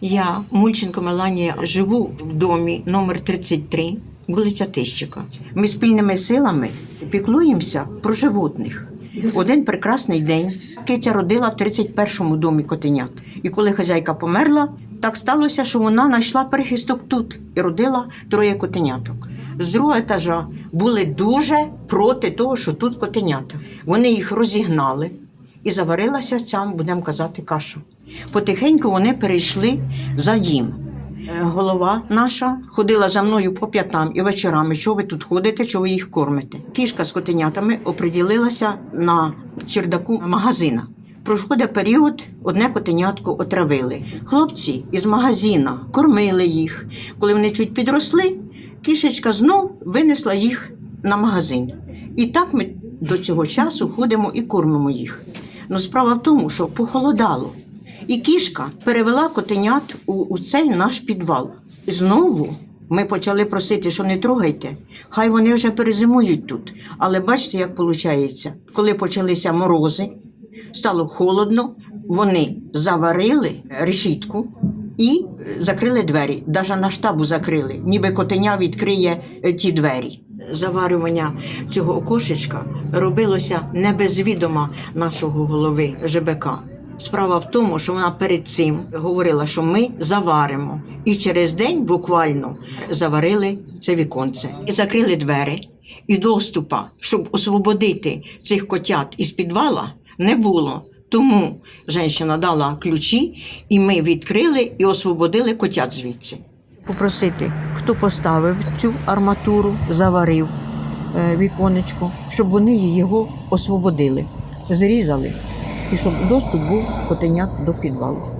Я, Мульченко Меланія, живу в домі номер 33, вулиця Тищика. Ми спільними силами піклуємося про животних. Один прекрасний день киця родила в 31-му домі котенят. І коли хазяйка померла, так сталося, що вона знайшла перехисток тут і родила троє котеняток. З другого етажа були дуже проти того, що тут котенята. Вони їх розігнали і заварилася ця, будемо казати, каша. Потихеньку вони перейшли за дім. Е, Голова наша ходила за мною по п'ятам і вечорами, що ви тут ходите, що ви їх кормите. Кішка з котенятами оприділилася на чердаку магазина. Проходить період, одне котенятко отравили. Хлопці із магазина кормили їх. Коли вони чуть підросли, кішечка знов винесла їх на магазин. І так ми до цього часу ходимо і кормимо їх. Ну, справа в тому, що похолодало. І кішка перевела котенят у, у цей наш підвал. Знову ми почали просити, що не трогайте. Хай вони вже перезимують тут. Але бачите, як виходить, коли почалися морози, стало холодно, вони заварили решітку і закрили двері. Навіть на штабу закрили, ніби котеня відкриє е, ті двері. Заварювання цього окошечка робилося не без відома нашого голови ЖБК. Справа в тому, що вона перед цим говорила, що ми заваримо. І через день буквально заварили це віконце і закрили двері. І доступа, щоб освободити цих котят із підвала, не було. Тому жінка дала ключі, і ми відкрили і освободили котят звідси. Попросити, хто поставив цю арматуру, заварив е, віконечко, щоб вони його освободили, зрізали, і щоб доступ був котенят до підвалу.